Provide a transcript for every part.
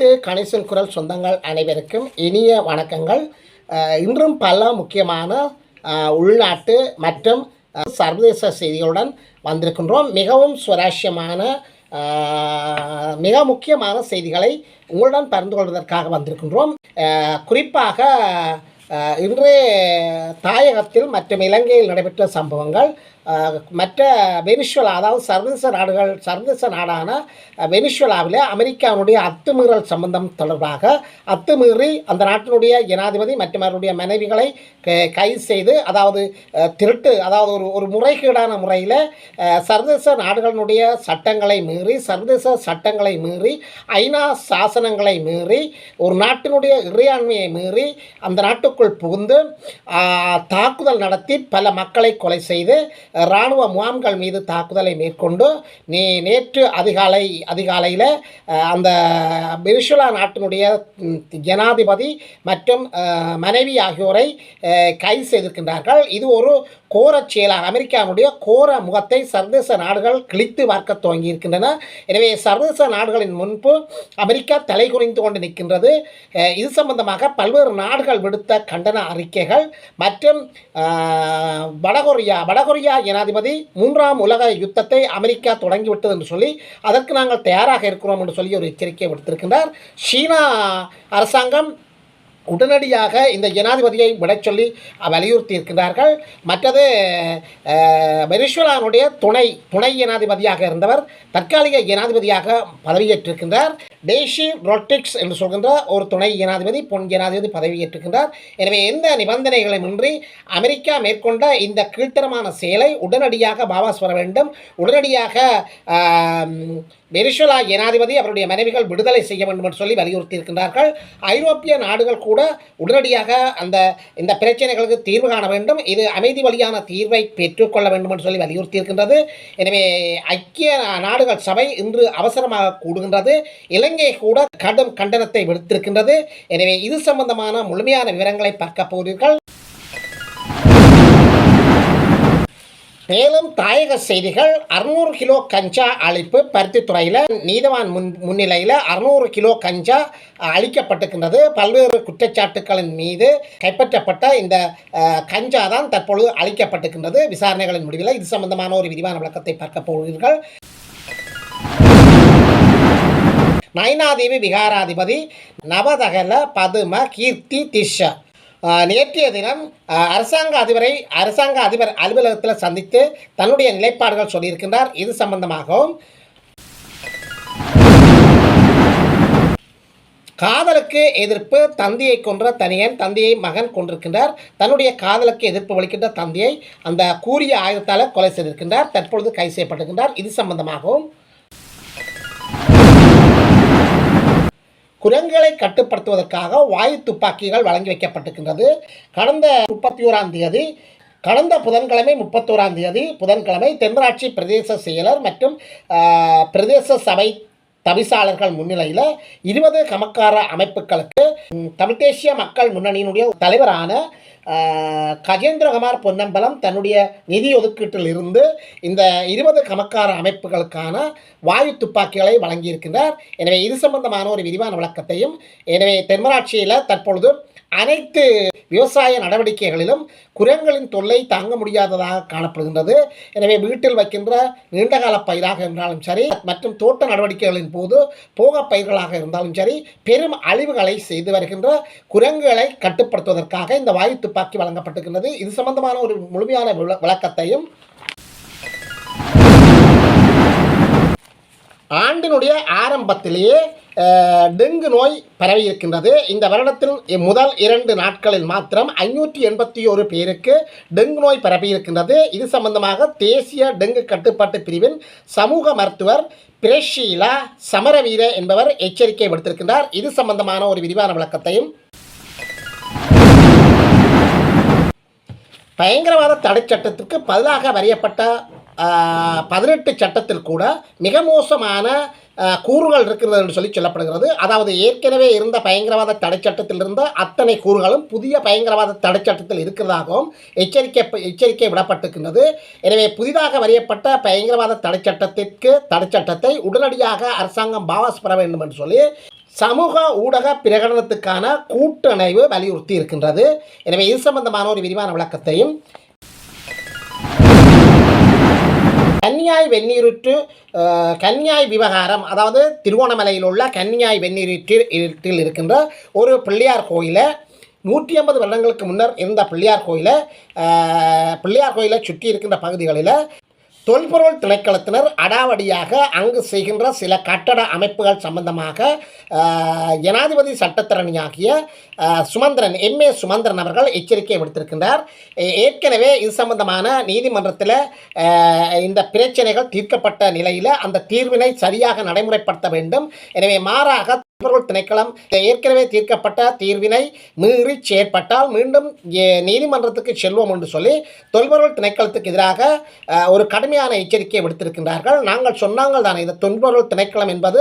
அனைத்து கணிசல் குரல் சொந்தங்கள் அனைவருக்கும் இனிய வணக்கங்கள். இன்றும் பல முக்கியமான உள்நாட்டு மற்றும் சர்வதேச செய்திகளுடன் வந்திருக்கின்றோம். மிகவும் சுவாரஸ்யமான மிக முக்கியமான செய்திகளை உங்களுடன் பகிர்ந்து கொள்வதற்காக வந்திருக்கின்றோம். குறிப்பாக இன்று தாயகத்தில் மற்றும் இலங்கையில் நடைபெற்ற சம்பவங்கள் மற்ற வெனிசுவலா அதாவது சர்வதேச நாடுகள் சர்வதேச நாடான அஹ், வெனிசுவலாவில் அமெரிக்காவுடைய அத்துமீறல் சம்பந்தம் தொடர்பாக அத்துமீறி அந்த நாட்டினுடைய ஜனாதிபதி மற்றும் அவருடைய மனைவிகளை க- கைது செய்து அதாவது திருட்டு அதாவது ஒரு ஒரு முறைகேடான முறையில் சர்வதேச நாடுகளினுடைய சட்டங்களை மீறி சர்வதேச சட்டங்களை மீறி ஐநா சாசனங்களை மீறி ஒரு நாட்டினுடைய இறையாண்மையை மீறி அந்த நாட்டுக்குள் புகுந்து தாக்குதல் நடத்தி பல மக்களை கொலை செய்து இராணுவ முகாம்கள் மீது தாக்குதலை மேற்கொண்டு நீ நேற்று அதிகாலை அதிகாலையில் அந்த வெனிசுலா நாட்டினுடைய ஜனாதிபதி மற்றும் மனைவி ஆகியோரை கைது செய்திருக்கின்றார்கள். இது ஒரு கோரச் செயலாக அமெரிக்காவுடைய கோர முகத்தை சர்வதேச நாடுகள் கிழித்து பார்க்க துவங்கி இருக்கின்றன எனவே சர்வதேச நாடுகளின் முன்பு அமெரிக்கா தலை குறைந்து கொண்டு நிற்கின்றது. இது சம்பந்தமாக பல்வேறு நாடுகள் விடுத்த கண்டன அறிக்கைகள் மற்றும் வடகொரியா வடகொரியா ஜனாதிபதி மூன்றாம் உலக யுத்தத்தை அமெரிக்கா தொடங்கிவிட்டது என்று சொல்லி அதற்கு நாங்கள் தயாராக இருக்கிறோம் என்று சொல்லி ஒரு எச்சரிக்கை விடுத்திருக்கின்றார். சீனா அரசாங்கம் உடனடியாக இந்த ஜனாதிபதியை விடச் சொல்லி வலியுறுத்தி இருக்கின்றார்கள் மற்றது அஹ், வெனிசுலானுடைய துணை துணை ஜனாதிபதியாக இருந்தவர் தற்காலிக ஜனாதிபதியாக பதவியேற்றிருக்கின்றார். டேஷி ரொட்டிக்ஸ் என்று சொல்கின்ற ஒரு துணை ஜனாதிபதி பொன் ஜனாதிபதி பதவியேற்றிருக்கின்றார். எனவே எந்த நிபந்தனைகளுமின்றி அமெரிக்கா மேற்கொண்ட இந்த கீழ்த்தரமான செயலை உடனடியாக வாபஸ் வர வேண்டும். உடனடியாக வெனிசுலா ஜனாதிபதி அவருடைய மனைவிகள் விடுதலை செய்ய வேண்டும் என்று சொல்லி வலியுறுத்தி இருக்கின்றார்கள் ஐரோப்பிய நாடுகள் கூட உடனடியாக அந்த இந்த பிரச்சனைகளுக்கு தீர்வு காண வேண்டும். இது அமைதி வழியான தீர்வை பெற்றுக்கொள்ள வேண்டும் என்று சொல்லி வலியுறுத்தி இருக்கின்றது எனவே ஐக்கிய நாடுகள் சபை இன்று அவசரமாக கூடுகின்றது. இலங்கை கூட கடும் கண்டனத்தை விடுத்திருக்கின்றது. எனவே இது சம்பந்தமான முழுமையான விவரங்களை பார்க்க போகிறீர்கள். மேலும் தாயக செய்திகள் அறுநூறு கிலோ கஞ்சா அழிப்பு பருத்தித்துறையில் நீதவான் முன் முன்னிலையில் அறுநூறு கிலோ கஞ்சா அழிக்கப்பட்டிருக்கின்றது. பல்வேறு குற்றச்சாட்டுகளின் மீது கைப்பற்றப்பட்ட இந்த கஞ்சா தான் தற்பொழுது அழிக்கப்பட்டிருக்கின்றது. விசாரணைகளின் முடிவில் இது சம்பந்தமான ஒரு விரிவான விளக்கத்தை பார்க்க போகிறீர்கள். நைனாதேவி விகாராதிபதி நவதகல பதும கீர்த்தி திஷ நேற்றைய தினம் அரசாங்க அதிபரை அரசாங்க அதிபர் அலுவலகத்தில் சந்தித்து தன்னுடைய நிலைப்பாடுகள் சொல்லியிருக்கின்றார். இது சம்பந்தமாகவும் காதலுக்கு எதிர்ப்பு தந்தையை கொன்ற தனியன் தந்தையை மகன் கொண்டிருக்கின்றார். தன்னுடைய காதலுக்கு எதிர்ப்பு வலிக்கின்ற தந்தையை அந்த கூறிய ஆயுதத்தால் கொலை செய்திருக்கின்றார். தற்பொழுது கைது செய்யப்பட்டிருக்கின்றார். இது சம்பந்தமாகவும் குரங்குகளை கட்டுப்படுத்துவதற்காக வாயு துப்பாக்கிகள் வழங்கி வைக்கப்பட்டிருக்கின்றது. கடந்த முப்பத்தி ஓராம் தேதி கடந்த புதன்கிழமை முப்பத்தோராம் தேதி புதன்கிழமை தென்மராட்சி பிரதேச செயலர் மற்றும் பிரதேச சபை தவிசாளர்கள் முன்னிலையில் இருபது கமக்கார அமைப்புகளுக்கு ம், தமிழ் தேசிய மக்கள் முன்னணியினுடைய தலைவரான கஜேந்திரகுமார் பொன்னம்பலம் தன்னுடைய நிதி ஒதுக்கீட்டில் இருந்து இந்த இருபது கமக்கார அமைப்புகளுக்கான வாயு துப்பாக்கிகளை வழங்கியிருக்கின்றார். எனவே இது சம்பந்தமான ஒரு விரிவான விளக்கத்தையும் எனவே தென்மராட்சியில் தற்பொழுது அனைத்து விவசாய நடவடிக்கைகளிலும் குரங்களின் தொல்லை தாங்க முடியாததாக காணப்படுகின்றது. எனவே வீட்டில் வைக்கின்ற நீண்டகால பயிராக இருந்தாலும் சரி மற்றும் தோட்ட நடவடிக்கைகளின் போது போக பயிர்களாக இருந்தாலும் சரி பெரும் அழிவுகளை செய்து வருகின்ற குரங்குகளை கட்டுப்படுத்துவதற்காக இந்த வாயு துப்பாக்கி வழங்கப்பட்டிருக்கின்றது. இது சம்பந்தமான ஒரு முழுமையான விள- விளக்கத்தையும் ஆண்டினுடைய ஆரம்பத்திலேயே டெங்கு நோய் பரவி இருக்கின்றது. இந்த வருடத்தில் முதல் இரண்டு நாட்களில் மாத்திரம் ஐநூற்றி எண்பத்தி ஒரு பேருக்கு டெங்கு நோய் பரவி இருக்கின்றது. இது சம்பந்தமாக தேசிய டெங்கு கட்டுப்பாட்டு பிரிவின் சமூக மருத்துவர் பிரஷீலா சமரவீர என்பவர் எச்சரிக்கை விடுத்திருக்கின்றார். இது சம்பந்தமான ஒரு விரிவான விளக்கத்தையும். பயங்கரவாத தடை சட்டத்திற்கு பதிலாக வரையப்பட்ட பதினெட்டு சட்டத்தில் கூட மிக மோசமான கூறுகள் இருக்கிறது என்று சொல்லி சொல்லப்படுகிறது. அதாவது ஏற்கனவே இருந்த பயங்கரவாத தடைச்சட்டத்தில் இருந்த அத்தனை கூறுகளும் புதிய பயங்கரவாத தடைச்சட்டத்தில் இருக்கிறதாகவும் எச்சரிக்கை எச்சரிக்கை விடப்பட்டிருக்கின்றது. எனவே புதிதாக வரையப்பட்ட பயங்கரவாத தடைச்சட்டத்திற்கு தடைச்சட்டத்தை உடனடியாக அரசாங்கம் பாவாஸ் பெற வேண்டும் என்று சொல்லி சமூக ஊடக பிரகடனத்துக்கான கூட்டணைவு வலியுறுத்தி இருக்கின்றது எனவே இது சம்பந்தமான ஒரு விரிவான விளக்கத்தையும் கன்னியாய் வெந்நீருற்று கன்னியாய் விவகாரம் அதாவது திருவோணமலையில் உள்ள கன்னியாய் வெந்நீரிற்றில் இருக்கின்ற ஒரு பிள்ளையார் கோயிலை நூற்றி ஐம்பது வருடங்களுக்கு முன்னர் இருந்த பிள்ளையார் கோயிலை பிள்ளையார் கோயிலை சுற்றி இருக்கின்ற பகுதிகளில் தொல்பொருள் திணைக்களத்தினர் அடாவடியாக அங்கு செய்கின்ற சில கட்டட அமைப்புகள் சம்பந்தமாக ஜனாதிபதி சட்டத்தரணியாகிய சுமந்திரன் எம்ஏ சுமந்திரன் அவர்கள் எச்சரிக்கை விடுத்திருக்கின்றார். ஏற்கனவே இது சம்பந்தமான நீதிமன்றத்தில் இந்த பிரச்சனைகள் தீர்க்கப்பட்ட நிலையில் அந்த தீர்வினை சரியாக நடைமுறைப்படுத்த வேண்டும். எனவே மாறாக தொல்பொருள் திணைக்களம் ஏற்கனவே தீர்க்கப்பட்ட தீர்வினை மீறி செயற்பட்டால் மீண்டும் நீதிமன்றத்துக்கு செல்வோம் என்று சொல்லி தொல்பொருள் திணைக்களத்துக்கு எதிராக ஒரு கடுமையான எச்சரிக்கையை விடுத்திருக்கின்றார்கள். நாங்கள் சொன்னாங்கள் தானே இந்த தொல்பொருள் திணைக்களம் என்பது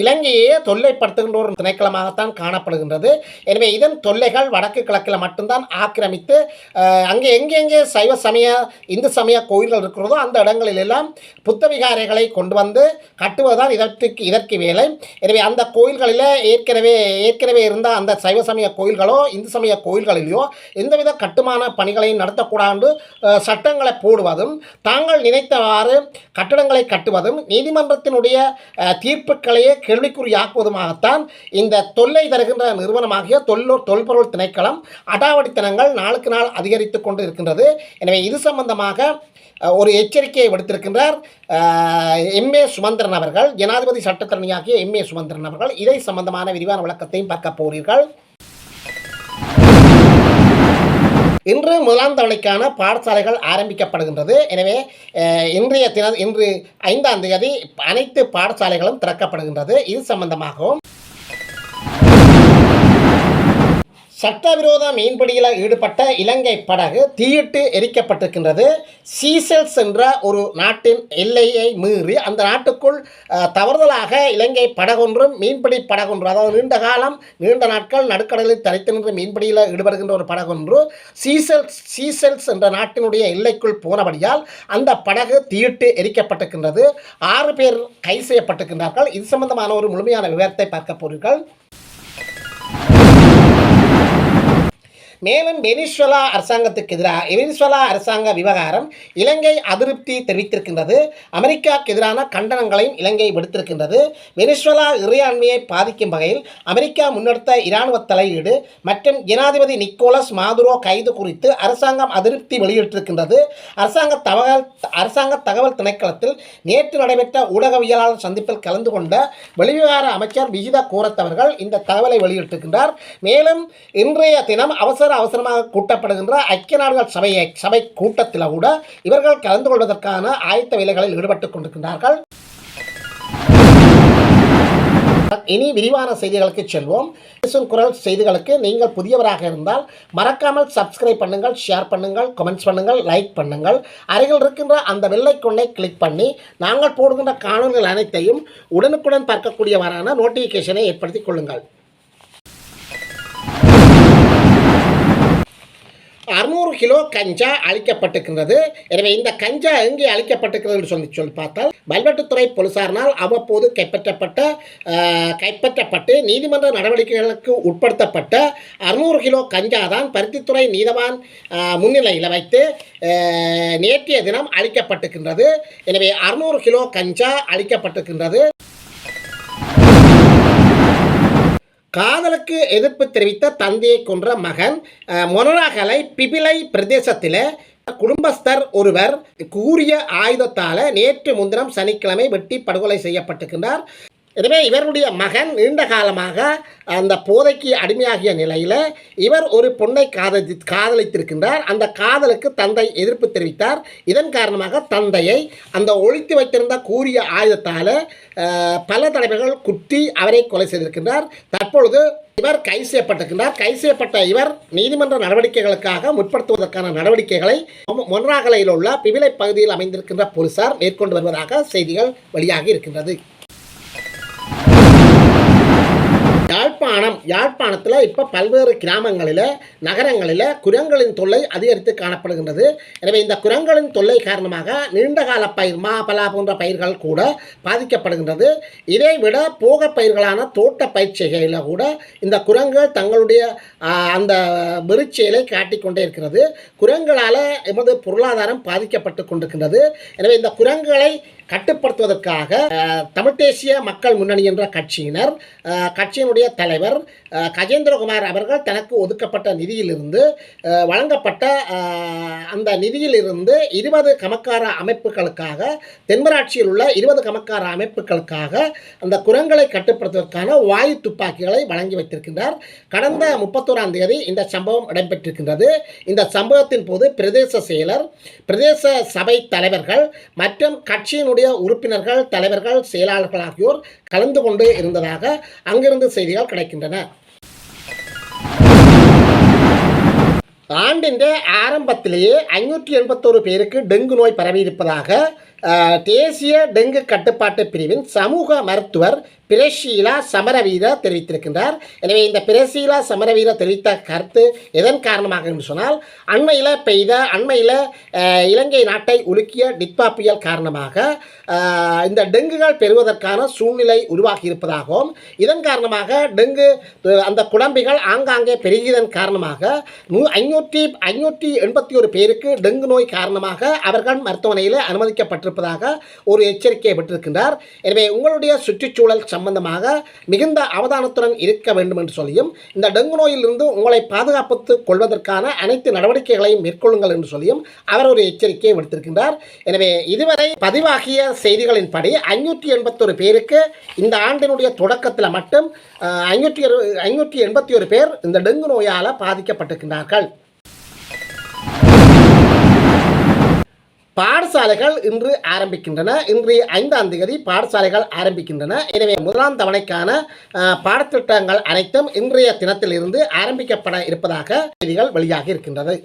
இலங்கையே தொல்லைப்படுத்துகின்ற ஒரு திணைக்களமாகத்தான் காணப்படுகின்றது. எனவே இதன் தொல்லைகள் வடக்கு கிழக்கில் மட்டும்தான் ஆக்கிரமித்து அங்கே எங்கெங்கே சைவ சமய இந்து சமய கோயில்கள் இருக்கிறதோ அந்த இடங்களில் எல்லாம் புத்த விகாரைகளை கொண்டு வந்து கட்டுவதுதான் இதற்கு இதற்கு வேலை. எனவே அந்த கோயில்களில் ஏற்கனவே ஏற்கனவே இருந்த அந்த சைவ சமய கோயில்களோ இந்து சமய கோயில்களிலேயோ எந்தவித கட்டுமான பணிகளையும் நடத்தக்கூடாது சட்டங்களை போடுவதும் தாங்கள் நினைத்தவாறு கட்டடங்களை கட்டுவதும் நீதிமன்றத்தினுடைய தீர்ப்புகளையே கேள்விக்குறியாக்குவதுமாகத்தான் இந்த தொல்லை தருகின்ற நிறுவனமாகிய தொல்லூர் தொல்பொருள் திணைக்களம் அடாவடித்தனங்கள் நாளுக்கு நாள் அதிகரித்து கொண்டு இருக்கின்றது எனவே இது சம்பந்தமாக ஒரு எச்சரிக்கையை விடுத்திருக்கின்றார் எம்ஏ சுமந்திரன் அவர்கள் ஜனாதிபதி சட்டத்தரணியாகிய எம்ஏ சுமந்திரன் அவர்கள். இதை சம்பந்தமான விரிவான விளக்கத்தையும் பார்க்க போகிறீர்கள். இன்று முதலாம் தவணைக்கான பாடசாலைகள் ஆரம்பிக்கப்படுகின்றது. எனவே இன்றைய தின இன்று ஐந்தாம் தேதி அனைத்து பாடசாலைகளும் திறக்கப்படுகின்றது. இது சம்பந்தமாகவும் சட்டவிரோத மீன்பிடியில் ஈடுபட்ட இலங்கை படகு தீயிட்டு எரிக்கப்பட்டிருக்கின்றது. சீசெல்ஸ் என்ற ஒரு நாட்டின் எல்லையை மீறி அந்த நாட்டுக்குள் தவறுதலாக இலங்கை படகொன்றும் மீன்பிடி படகொன்று அதாவது நீண்ட காலம் நீண்ட நாட்கள் நடுக்கடலில் தரித்து நின்று மீன்பிடியில் ஈடுபடுகின்ற ஒரு படகொன்று சீசெல்ஸ் சீசெல்ஸ் என்ற நாட்டினுடைய எல்லைக்குள் போனபடியால் அந்த படகு தீயிட்டு எரிக்கப்பட்டிருக்கின்றது. ஆறு பேர் கைது செய்யப்பட்டிருக்கின்றார்கள். இது சம்பந்தமான ஒரு முழுமையான விவரத்தை பார்க்க போகிறீர்கள். மேலும் வெனிஸ்வலா அரசாங்கத்துக்கு எதிராக வெனிஸ்வலா அரசாங்க விவகாரம் இலங்கை அதிருப்தி தெரிவித்திருக்கின்றது. அமெரிக்காவுக்கு எதிரான கண்டனங்களையும் இலங்கை விடுத்திருக்கின்றது. வெனிஸ்வலா இறையாண்மையை பாதிக்கும் வகையில் அமெரிக்கா முன்னெடுத்த இராணுவ தலையீடு மற்றும் ஜனாதிபதி நிக்கோலஸ் மாதுரோ கைது குறித்து அரசாங்கம் அதிருப்தி வெளியிட்டிருக்கின்றது. அரசாங்க தகவல் அரசாங்க தகவல் திணைக்களத்தில் நேற்று நடைபெற்ற ஊடகவியலாளர் சந்திப்பில் கலந்து கொண்ட வெளிவிவகார அமைச்சர் விஜிதா கோரத் அவர்கள் இந்த தகவலை வெளியிட்டிருக்கின்றார். மேலும் இன்றைய தினம் அவசர அவசரமாக கூட்டப்படுகின்ற ஐக்கிய நாடுகள் சபை சபை கூட்டத்தில் கூட இவர்கள் கலந்து கொள்வதற்கான ஆயத்த வேலைகளில் ஈடுபட்டுக் கொண்டிருக்கின்றார்கள். இனி விரிவான செய்திகளுக்கு செல்வோம். பேசும் குரல் செய்திகளுக்கு நீங்கள் புதியவராக இருந்தால் மறக்காமல் சப்ஸ்கிரைப் பண்ணுங்கள் ஷேர் பண்ணுங்கள் கமெண்ட்ஸ் பண்ணுங்கள் லைக் பண்ணுங்கள். அருகில் இருக்கின்ற அந்த வெள்ளைக்கொன்னை கிளிக் பண்ணி நாங்கள் போடுகின்ற காணொலிகள் அனைத்தையும் உடனுக்குடன் பார்க்கக்கூடியவரான நோட்டிஃபிகேஷனை ஏற்படுத்திக் கொள்ளுங்கள். அறுநூறு கிலோ கஞ்சா அழிக்கப்பட்டிருக்கின்றது எனவே இந்த கஞ்சா எங்கே அழிக்கப்பட்டிருக்கிறது என்று சொல்லி சொல்லி பார்த்தால் வல்வெட்டுத்துறை போலீசாரினால் அவ்வப்போது கைப்பற்றப்பட்ட கைப்பற்றப்பட்டு நீதிமன்ற நடவடிக்கைகளுக்கு உட்படுத்தப்பட்ட அறுநூறு கிலோ கஞ்சா தான் பருத்தித்துறை நீதவான் முன்னிலையில் வைத்து நேற்றைய தினம் அழிக்கப்பட்டிருக்கின்றது எனவே அறுநூறு கிலோ கஞ்சா அழிக்கப்பட்டிருக்கின்றது காதலுக்கு எதிர்ப்பு தெரிவித்த தந்தையை கொன்ற மகன் மொனராகலை பிபிலை பிரதேசத்தில் குடும்பஸ்தர் ஒருவர் கூறிய ஆயுதத்தால் நேற்று முன்தினம் சனிக்கிழமை வெட்டி படுகொலை செய்யப்பட்டிருக்கின்றார். எனவே இவருடைய மகன் நீண்ட காலமாக அந்த போதைக்கு அடிமையாகிய நிலையில் இவர் ஒரு பொண்ணை காதலி காதலித்திருக்கின்றார். அந்த காதலுக்கு தந்தை எதிர்ப்பு தெரிவித்தார். இதன் காரணமாக தந்தையை அந்த ஒழித்து வைத்திருந்த கூறிய ஆயுதத்தால் பல தலைவர்கள் குத்தி அவரை கொலை செய்திருக்கின்றார். தற்பொழுது இவர் கைது செய்யப்பட்டிருக்கின்றார். கைது செய்யப்பட்ட இவர் நீதிமன்ற நடவடிக்கைகளுக்காக முற்படுத்துவதற்கான நடவடிக்கைகளை மொன்ராகலையில் உள்ள பிவிலை பகுதியில் அமைந்திருக்கின்ற போலீசார் மேற்கொண்டு வருவதாக செய்திகள் வெளியாகி இருக்கின்றது. யாழ்ப்பாணம் யாழ்ப்பாணத்தில் இப்போ பல்வேறு கிராமங்களில் நகரங்களில் குரங்களின் தொல்லை அதிகரித்து காணப்படுகின்றது. எனவே இந்த குரங்களின் தொல்லை காரணமாக நீண்டகால பயிர் மா பலா போன்ற பயிர்கள் கூட பாதிக்கப்படுகின்றது. இதை விட போக பயிர்களான தோட்ட பயிற்சிகளில் கூட இந்த குரங்கள் தங்களுடைய அந்த வெறிச்செயலை காட்டிக்கொண்டே இருக்கிறது. குரங்களால் எமது பொருளாதாரம் பாதிக்கப்பட்டு கொண்டிருக்கின்றது. எனவே இந்த குரங்களை கட்டுப்படுத்துவதற்காக தமிழ் தேசிய மக்கள் முன்னணி என்ற கட்சியினர் கட்சியினுடைய தலைவர் கஜேந்திரகுமார் அவர்கள் தனக்கு ஒதுக்கப்பட்ட நிதியிலிருந்து வழங்கப்பட்ட அந்த நிதியிலிருந்து இருபது கமக்கார அமைப்புகளுக்காக தென்மராட்சியில் உள்ள இருபது கமக்கார அமைப்புகளுக்காக அந்த குரங்களை கட்டுப்படுத்துவதற்கான வாயு துப்பாக்கிகளை வழங்கி வைத்திருக்கின்றார். கடந்த முப்பத்தோராம் தேதி இந்த சம்பவம் இடம்பெற்றிருக்கின்றது. இந்த சம்பவத்தின் போது பிரதேச செயலர் பிரதேச சபை தலைவர்கள் மற்றும் கட்சியினுடைய உறுப்பினர்கள் தலைவர்கள் செயலாளர்கள் ஆகியோர் கலந்து கொண்டு இருந்ததாக அங்கிருந்து செய்திகள் கிடைக்கின்றன. ஆண்டின் ஆரம்பத்திலேயே ஐநூற்றி எண்பத்தோரு பேருக்கு டெங்கு நோய் பரவியிருப்பதாக தேசிய டெங்கு கட்டுப்பாட்டு பிரிவின் சமூக மருத்துவர் பிரேஷீலா சமரவீரர் தெரிவித்திருக்கின்றார். எனவே இந்த பிரசீலா சமரவீர தெரிவித்த கருத்து எதன் காரணமாக என்று சொன்னால் அண்மையில் பெய்த அண்மையில் இலங்கை நாட்டை உலுக்கிய டிட்பா புயல் காரணமாக இந்த டெங்குகள் பெறுவதற்கான சூழ்நிலை உருவாகி இருப்பதாகவும் இதன் காரணமாக டெங்கு அந்த குழம்பிகள் ஆங்காங்கே பெருகியதன் காரணமாக நூ ஐநூற்றி ஐநூற்றி எண்பத்தி ஒரு பேருக்கு டெங்கு நோய் காரணமாக அவர்கள் மருத்துவமனையில் அனுமதிக்கப்பட்டிருப்பதாக ஒரு எச்சரிக்கையை விட்டிருக்கின்றார். எனவே உங்களுடைய சுற்றுச்சூழல் சம்பந்தமாக மிகுந்த அவதானத்துடன் இருக்க வேண்டும் என்று சொல்லியும் இந்த டெங்கு நோயிலிருந்து உங்களை பாதுகாப்பு கொள்வதற்கான அனைத்து நடவடிக்கைகளையும் மேற்கொள்ளுங்கள் என்று சொல்லியும் அவர் ஒரு எச்சரிக்கையை விடுத்திருக்கின்றார். எனவே இதுவரை பதிவாகிய செய்திகளின்படி ஐநூற்றி எண்பத்தொரு பேருக்கு இந்த ஆண்டினுடைய தொடக்கத்தில் மட்டும் ஐநூற்றி ஐநூற்றி எண்பத்தி ஒரு பேர் இந்த டெங்கு நோயால் பாதிக்கப்பட்டிருக்கின்றார்கள். பாடசாலைகள் இன்று ஆரம்பிக்கின்றன. இன்றைய ஐந்தாம் தேதி பாடசாலைகள் ஆரம்பிக்கின்றன. எனவே முதலாம் தவணைக்கான பாடத்திட்டங்கள் அனைத்தும் இன்றைய தினத்திலிருந்து ஆரம்பிக்கப்பட இருப்பதாக செய்திகள் வெளியாகி இருக்கின்றது.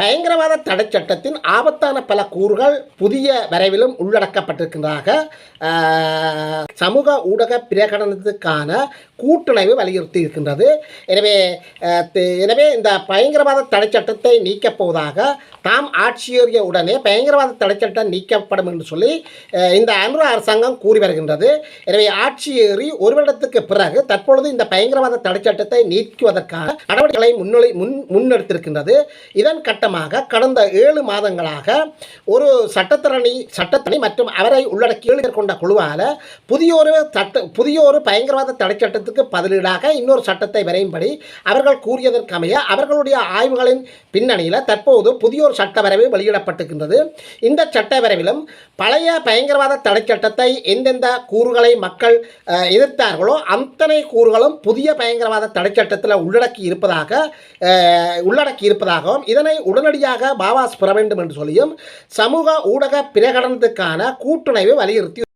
பயங்கரவாத தடை சட்டத்தின் ஆபத்தான பல கூறுகள் புதிய வரைவிலும் உள்ளடக்கப்பட்டிருக்கின்றதாக சமூக ஊடக பிரகடனத்துக்கான கூட்டுணைவு வலியுறுத்தி இருக்கின்றது எனவே எனவே இந்த பயங்கரவாத தடை சட்டத்தை நீக்கப் போவதாக தாம் ஆட்சியேறிய உடனே பயங்கரவாத தடை சட்டம் நீக்கப்படும் என்று சொல்லி இந்த அனுர அரசாங்கம் கூறி வருகின்றது. எனவே ஆட்சியேறி ஒரு வருடத்துக்கு பிறகு தற்பொழுது இந்த பயங்கரவாத தடை சட்டத்தை நீக்குவதற்கான நடவடிக்கைகளை முன்னெடு முன் முன்னெடுத்திருக்கின்றது. இதன் கட்டமாக கடந்த ஏழு மாதங்களாக ஒரு சட்டத்தரணி சட்டத்தணி மற்றும் அவரை உள்ளடக்கிய ஏழு கொண்ட குழுவால் புதியொரு சட்ட புதியொரு பயங்கரவாத தடை சட்டத்துக்கு பதிலீடாக இன்னொரு சட்டத்தை வரையும்படி அவர்கள் கூறியதற்கமைய அவர்களுடைய ஆய்வுகளின் பின்னணியில் தற்போது புதியொரு சட்டவரைவு வெளியிடப்பட்டிருக்கின்றது. இந்த சட்டவரைவிலும் பழைய பயங்கரவாத தடை சட்டத்தை எந்தெந்த கூறுகளை மக்கள் எதிர்த்தார்களோ அத்தனை கூறுகளும் புதிய பயங்கரவாத தடை சட்டத்தில் உள்ளடக்கி இருப்பதாக உள்ளடக்கி இருப்பதாகவும் இதனை உடனடியாக பாவாஸ் பெற வேண்டும் என்று சொல்லியும் சமூக ஊடக பிரகடனத்துக்கான கூட்டுணைவை வலியுறுத்தி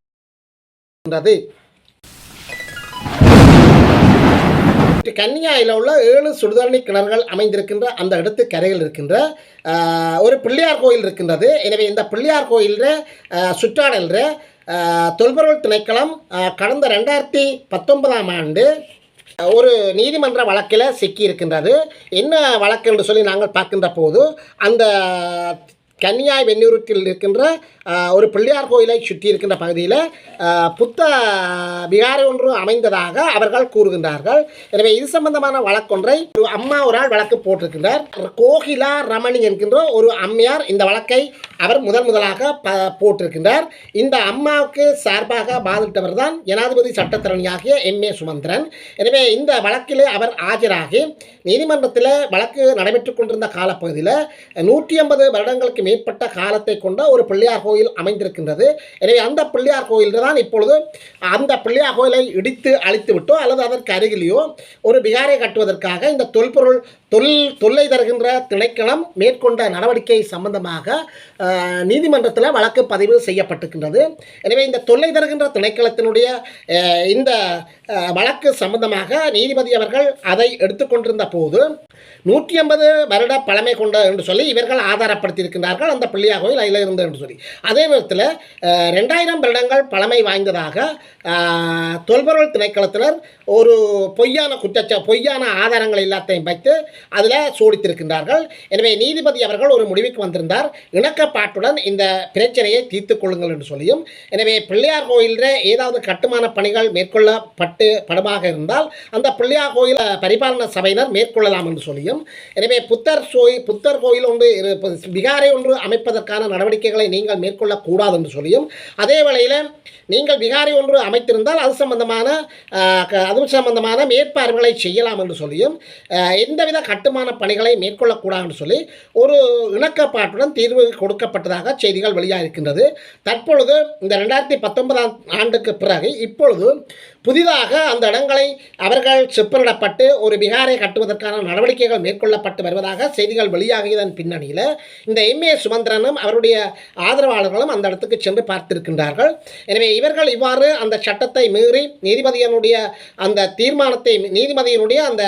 கன்னியாயில் உள்ள ஏழு சுடுதண்ணி கிணறுகள் அமைந்திருக்கின்ற அந்த இடத்து கரையில் இருக்கின்ற ஒரு பிள்ளையார் கோயில் இருக்கின்றது. எனவே இந்த பிள்ளையார் கோயிலில் சுற்றாடலில் தொல்பொருள் திணைக்களம் கடந்த ரெண்டாயிரத்தி பத்தொன்பதாம் ஆண்டு ஒரு நீதிமன்ற வழக்கில் சிக்கி இருக்கின்றது என்ன வழக்கு என்று சொல்லி நாங்கள் பார்க்கின்ற போது அந்த கன்னியாய் வெண்ணூருக்கில் இருக்கின்ற ஒரு பிள்ளையார் கோயிலை சுற்றி இருக்கின்ற பகுதியில் புத்த விகாரை ஒன்று அமைந்ததாக அவர்கள் கூறுகின்றார்கள். எனவே இது சம்பந்தமான வழக்கொன்றை ஒரு அம்மா ஒரு ஆள் வழக்கு போட்டிருக்கின்றார். கோகிலா ரமணி என்கின்ற ஒரு அம்மையார் இந்த வழக்கை அவர் முதன் முதலாக ப போட்டிருக்கின்றார். இந்த அம்மாவுக்கு சார்பாக பாதித்தவர் தான் ஜனாதிபதி சட்டத்தரணியாகிய எம். ஏ. சுமந்திரன். எனவே இந்த வழக்கில் அவர் ஆஜராகி நீதிமன்றத்தில் வழக்கு நடைபெற்றுக் கொண்டிருந்த காலப்பகுதியில் நூற்றி ஐம்பது வருடங்களுக்கு மேல் மேற்பட்ட காலத்தை கொண்ட ஒரு பிள்ளையார் கோயில் அமைந்திருக்கின்றது. எனவே அந்த பிள்ளையார் கோயில் தான் இப்பொழுது அந்த பிள்ளையார் கோயிலை இடித்து அழித்து விட்டோ அல்லது அதற்கு அருகிலேயோ ஒரு விகாரை கட்டுவதற்காக இந்த தொல்பொருள் தொல் தொல்லை தருகின்ற திணைக்களம் மேற்கொண்ட நடவடிக்கை சம்பந்தமாக நீதிமன்றத்தில் வழக்கு பதிவு செய்யப்பட்டிருக்கின்றது. எனவே இந்த தொல்லை தருகின்ற திணைக்களத்தினுடைய இந்த வழக்கு சம்பந்தமாக நீதிபதி அவர்கள் அதை எடுத்துக்கொண்டிருந்த போது நூற்றி ஐம்பது வருட பழமை கொண்ட என்று சொல்லி இவர்கள் ஆதாரப்படுத்தியிருக்கின்றார்கள் அந்த பிள்ளையா கோயில் அதில் இருந்து என்று சொல்லி. அதே நேரத்தில் ரெண்டாயிரம் வருடங்கள் பழமை வாய்ந்ததாக தொல்பொருள் திணைக்களத்தினர் ஒரு பொய்யான குற்றச்ச பொய்யான ஆதாரங்கள் எல்லாத்தையும் வைத்து அதில் சோடித்திருக்கின்றார்கள். எனவே நீதிபதி அவர்கள் ஒரு முடிவுக்கு வந்திருந்தார். இணக்கப்பாட்டுடன் இந்த பிரச்சனையை தீர்த்து கொள்ளுங்கள் என்று சொல்லியும் எனவே பிள்ளையார் கோயிலில் ஏதாவது கட்டுமான பணிகள் மேற்கொள்ளப்பட்டு படுமாக இருந்தால் அந்த பிள்ளையார் கோயில் பரிபாலன சபையினர் மேற்கொள்ளலாம் என்று சொல்லியும் எனவே புத்தர் சோய் புத்தர் கோயில் ஒன்று இரு- விகாரை ஒன்று அமைப்பதற்கான நடவடிக்கைகளை நீங்கள் மேற்கொள்ளக்கூடாது என்று சொல்லியும் அதே வேளையில் நீங்கள் விகாரை ஒன்று அமைத்திருந்தால் அது சம்பந்தமான அது சம்பந்தமான மேற்பார்வைகளை செய்யலாம் என்று சொல்லியும் எந்தவித கட்டுமான பணிகளை மேற்கொள்ளக்கூடாதுன்னு சொல்லி ஒரு இணக்கப்பாட்டுடன் தீர்வு கொடுக்கப்பட்டதாக செய்திகள் வெளியாக இருக்கின்றது தற்பொழுது இந்த ரெண்டாயிரத்தி பத்தொன்பதாம் ஆண்டுக்கு பிறகு இப்பொழுது புதிதாக அந்த இடங்களை அவர்கள் செப்பனிடப்பட்டு ஒரு விகாரை கட்டுவதற்கான நடவடிக்கைகள் மேற்கொள்ளப்பட்டு வருவதாக செய்திகள் வெளியாகியதன் பின்னணியில் இந்த எம்ஏ சுமந்திரனும் அவருடைய ஆதரவாளர்களும் அந்த இடத்துக்கு சென்று பார்த்திருக்கின்றார்கள். எனவே இவர்கள் இவ்வாறு அந்த சட்டத்தை மீறி நீதிபதியினுடைய அந்த தீர்மானத்தை நீதிபதியினுடைய அந்த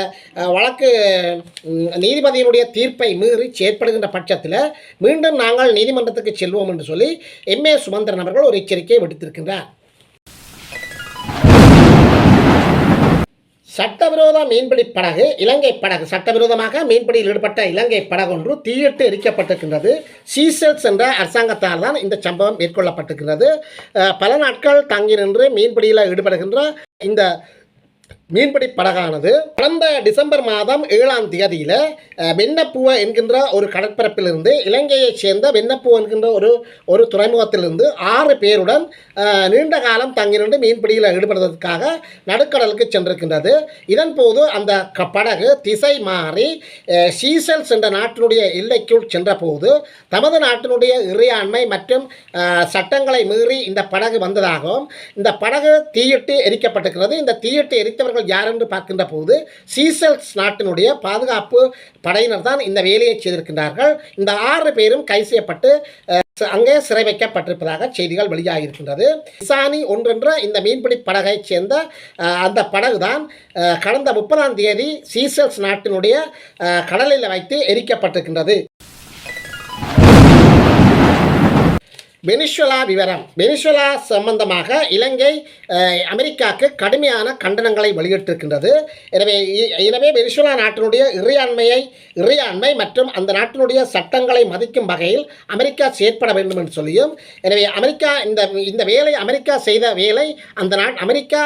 வழக்கு நீதிபதியினுடைய தீர்ப்பை மீறி செயற்படுகின்ற பட்சத்தில் மீண்டும் நாங்கள் நீதிமன்றத்துக்கு செல்வோம் என்று சொல்லி எம்ஏ சுமந்திரன் அவர்கள் ஒரு எச்சரிக்கையை விடுத்திருக்கின்றார். சட்டவிரோத மீன்பிடி படகு இலங்கை படகு சட்டவிரோதமாக மீன்பிடியில் ஈடுபட்ட இலங்கை படகு ஒன்று தீயிட்டு எரிக்கப்பட்டிருக்கின்றது. சீசல்ஸ் என்ற அரசாங்கத்தால் தான் இந்த சம்பவம் மேற்கொள்ளப்பட்டிருக்கிறது பல நாட்கள் தங்கி நின்று மீன்பிடியில் ஈடுபடுகின்ற இந்த மீன்பிடி படகானது கடந்த டிசம்பர் மாதம் ஏழாம் தேதியில் வெண்ணப்பூவ என்கின்ற ஒரு கடற்பரப்பிலிருந்து இலங்கையைச் சேர்ந்த வெண்ணப்பூவ என்கின்ற ஒரு ஒரு துறைமுகத்திலிருந்து ஆறு பேருடன் நீண்ட காலம் தங்கி மீன்பிடியில் ஈடுபடுவதற்காக நடுக்கடலுக்கு சென்றிருக்கின்றது. இதன் போது அந்த க- படகு திசை மாறி சீசல்ஸ் என்ற நாட்டினுடைய எல்லைக்குள் சென்றபோது தமது நாட்டினுடைய இறையாண்மை மற்றும் சட்டங்களை மீறி இந்த படகு வந்ததாகவும் இந்த படகு தீயிட்டு எரிக்கப்பட்டிருக்கிறது. இந்த தீயிட்டு எரித்தவர்கள் யார் என்று பார்க்கின்ற போது சீசல்ஸ் நாட்டினுடைய பாதுகாப்பு படையினர் தான் இந்த வேலையை செய்திருக்கின்றார்கள். இந்த ஆறு பேரும் கை செய்யப்பட்டு அங்கே சிறை வைக்கப்பட்டிருப்பதாக செய்திகள் வெளியாகியிருக்கின்றது. இசானி ஒன்றென்ற இந்த மீன்பிடி படகைச் சேர்ந்த அந்த படகு தான் கடந்த முப்பதாம் தேதி சீசல்ஸ் நாட்டினுடைய கடலில் வைத்து எரிக்கப்பட்டிருக்கின்றது. வெனிசுவலா விவரம். வெனிசுவலா சம்பந்தமாக இலங்கை அமெரிக்காவுக்கு கடுமையான கண்டனங்களை வெளியிட்டிருக்கின்றது. எனவே இ- எனவே வெனிசுவலா நாட்டினுடைய இறையாண்மையை இறையாண்மை மற்றும் அந்த நாட்டினுடைய சட்டங்களை மதிக்கும் வகையில் அமெரிக்கா செயற்பட வேண்டும் என்று சொல்லியும் எனவே அமெரிக்கா இந்த இந்த வேலை அமெரிக்கா செய்த வேலை அந்த நாட் அமெரிக்கா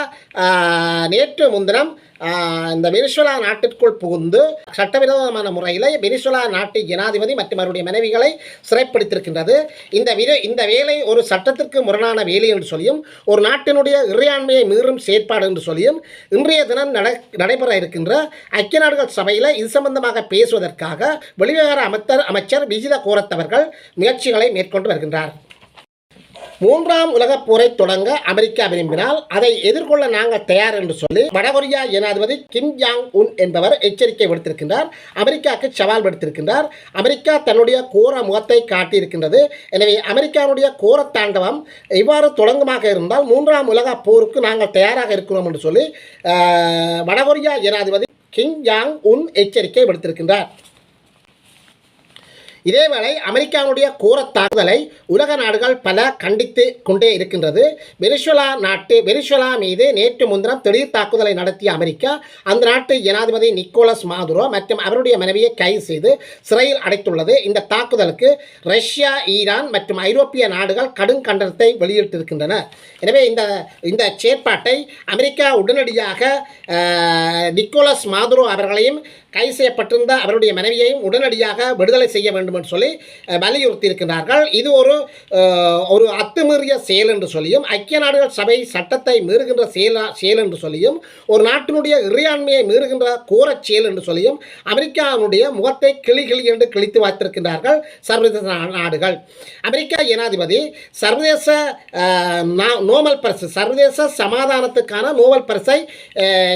நேற்று முன்தினம் இந்த வெனிசுலா நாட்டிற்குள் புகுந்து சட்டவிரோதமான முறையில் வெனிசுலா நாட்டு ஜனாதிபதி மற்றும் அவருடைய மனைவிகளை சிறைப்படுத்தியிருக்கின்றது. இந்த விர இந்த வேலை ஒரு சட்டத்திற்கு முரணான வேலை என்று சொல்லியும் ஒரு நாட்டினுடைய இறையாண்மையை மீறும் செயற்பாடு என்று சொல்லியும் இன்றைய தினம் நட நடைபெற இருக்கின்ற ஐக்கிய நாடுகள் சபையில் இது சம்பந்தமாக பேசுவதற்காக வெளிவிவகார அமைச்சர் அமைச்சர் விஜித கோரத்தவர்கள் முயற்சிகளை மேற்கொண்டு வருகின்றார். மூன்றாம் உலகப் போரை தொடங்க அமெரிக்கா விரும்பினால் அதை எதிர்கொள்ள நாங்கள் தயார் என்று சொல்லி வடகொரியா ஜனாதிபதி கிம் ஜாங் உன் என்பவர் எச்சரிக்கை விடுத்திருக்கின்றார். அமெரிக்காவுக்கு சவால் விடுத்திருக்கின்றார். அமெரிக்கா தன்னுடைய கோர முகத்தை காட்டியிருக்கின்றது. எனவே அமெரிக்காவுடைய கோர தாண்டவம் இவ்வாறு தொடங்குமாக இருந்தால் மூன்றாம் உலகப் போருக்கு நாங்கள் தயாராக இருக்கிறோம் என்று சொல்லி வடகொரியா ஜனாதிபதி கிங் ஜாங் உன் எச்சரிக்கை விடுத்திருக்கின்றார். இதேவேளை அமெரிக்காவுடைய கோர தாக்குதலை உலக நாடுகள் பல கண்டித்து கொண்டே இருக்கின்றது. வெனிசுலா நாட்டு வெனிசுலா மீது நேற்று முன்தினம் திடீர் தாக்குதலை நடத்திய அமெரிக்கா அந்த நாட்டு ஜனாதிபதி நிக்கோலஸ் மாதுரோ மற்றும் அவருடைய மனைவியை கைது செய்து சிறையில் அடைத்துள்ளது. இந்த தாக்குதலுக்கு ரஷ்யா ஈரான் மற்றும் ஐரோப்பிய நாடுகள் கடும் கண்டனத்தை வெளியிட்டிருக்கின்றன. எனவே இந்த இந்த செயற்பாட்டை அமெரிக்கா உடனடியாக நிக்கோலஸ் மாதுரோ அவர்களையும் கைது செய்யப்பட்டிருந்த அவருடைய மனைவியையும் உடனடியாக விடுதலை செய்ய வேண்டும் என்று சொல்லி வலியுறுத்தி இருக்கின்றார்கள் இது ஒரு ஒரு அத்துமீறிய செயல் என்று சொல்லியும் ஐக்கிய நாடுகள் சபை சட்டத்தை மீறுகின்ற செயலா செயல் என்று சொல்லியும் ஒரு நாட்டினுடைய இறையாண்மையை மீறுகின்ற கோரச் செயல் என்று சொல்லியும் அமெரிக்காவினுடைய முகத்தை கிளி கிளி என்று கிழித்து வைத்திருக்கின்றார்கள் சர்வதேச நாடுகள். அமெரிக்கா ஜனாதிபதி சர்வதேச நோபல் பரிசு சர்வதேச சமாதானத்துக்கான நோபல் பரிசை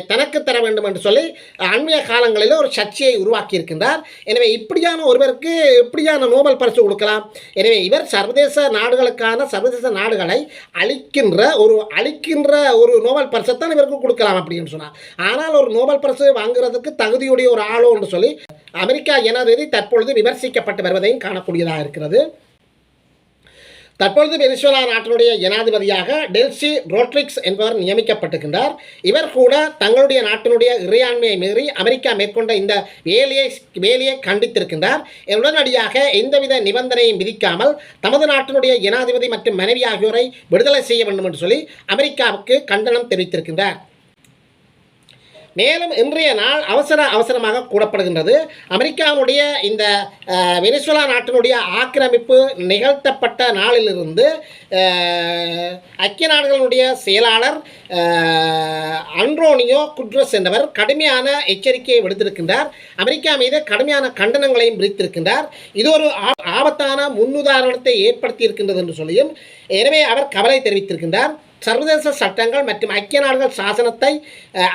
தனக்கு தர வேண்டும் என்று சொல்லி அண்மைய காலங்களில் ஒரு சர்ச்சையை உருவாக்கி இருக்கின்றார் எனவே இப்படியான ஒருவருக்கு இப்படியான நோபல் பரிசு கொடுக்கலாம். எனவே இவர் சர்வதேச நாடுகளுக்கான சர்வதேச நாடுகளை அழிக்கின்ற ஒரு அழிக்கின்ற ஒரு நோபல் பரிசை தான் இவருக்கு கொடுக்கலாம் அப்படின்னு சொன்னார். ஆனால் ஒரு நோபல் பரிசு வாங்குறதுக்கு தகுதியுடைய ஒரு ஆளோ என்று சொல்லி அமெரிக்கா ஜனாதிபதி தற்பொழுது விமர்சிக்கப்பட்டு வருவதையும் காணக்கூடியதாக இருக்கிறது. தற்பொழுது வெனிசுலா நாட்டினுடைய ஜனாதிபதியாக டெல்சி ரோட்ரிக்ஸ் என்பவர் நியமிக்கப்பட்டிருக்கின்றார். இவர் கூட தங்களுடைய நாட்டினுடைய இறையாண்மையை மீறி அமெரிக்கா மேற்கொண்ட இந்த வேலையை வேலையை கண்டித்திருக்கின்றார். உடனடியாக எந்தவித நிபந்தனையும் விதிக்காமல் தமது நாட்டினுடைய ஜனாதிபதி மற்றும் மனைவி ஆகியோரை விடுதலை செய்ய வேண்டும் என்று சொல்லி அமெரிக்காவுக்கு கண்டனம் தெரிவித்திருக்கின்றார். மேலும் இன்றைய நாள் அவசர அவசரமாக கூடப்படுகின்றது அமெரிக்காவுடைய இந்த வெனிசுலா நாட்டினுடைய ஆக்கிரமிப்பு நிகழ்த்தப்பட்ட நாளிலிருந்து ஐக்கிய நாடுகளுடைய செயலாளர் அன்ரோனியோ குட்ரஸ் என்பவர் கடுமையான எச்சரிக்கையை விடுத்திருக்கின்றார். அமெரிக்கா மீது கடுமையான கண்டனங்களையும் விரித்திருக்கின்றார். இது ஒரு ஆ- ஆபத்தான முன்னுதாரணத்தை ஏற்படுத்தி இருக்கின்றது என்று சொல்லியும் எனவே அவர் கவலை தெரிவித்திருக்கின்றார். சர்வதேச சட்டங்கள் மற்றும் ஐக்கிய நாடுகள் சாசனத்தை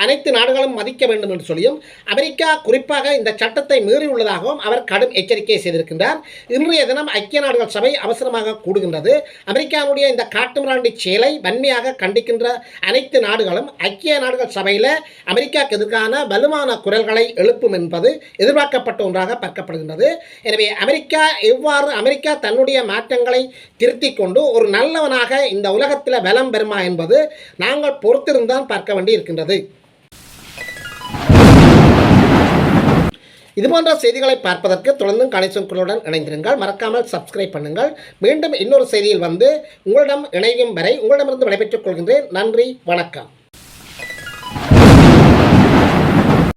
அனைத்து நாடுகளும் மதிக்க வேண்டும் என்று சொல்லியும் அமெரிக்கா குறிப்பாக இந்த சட்டத்தை மீறியுள்ளதாகவும் அவர் கடும் எச்சரிக்கை செய்திருக்கின்றார். இன்றைய தினம் ஐக்கிய நாடுகள் சபை அவசரமாக கூடுகின்றது. அமெரிக்காவுடைய இந்த காட்டுமிராண்டி செயலை வன்மையாக கண்டிக்கின்ற அனைத்து நாடுகளும் ஐக்கிய நாடுகள் சபையில் அமெரிக்காவுக்கு எதிரான வலுவான குரல்களை எழுப்பும் என்பது எதிர்பார்க்கப்பட்ட ஒன்றாக பார்க்கப்படுகின்றது. எனவே அமெரிக்கா எவ்வாறு அமெரிக்கா தன்னுடைய மாற்றங்களை திருத்தி கொண்டு ஒரு நல்லவனாக இந்த உலகத்தில் பலம் பெறுமா என்பது நாங்கள் பொறுத்திருந்தான் பார்க்க வேண்டி இருக்கின்றது இதுபோன்ற செய்திகளை பார்ப்பதற்கு தொடர்ந்தும் கணேசன் இணைந்திருங்கள். மறக்காமல் சப்ஸ்கிரைப் பண்ணுங்கள். மீண்டும் இன்னொரு செய்தியில் வந்து உங்களிடம் இணையும் வரை உங்களிடமிருந்து விடைபெற்றுக் கொள்கின்றேன். நன்றி வணக்கம்.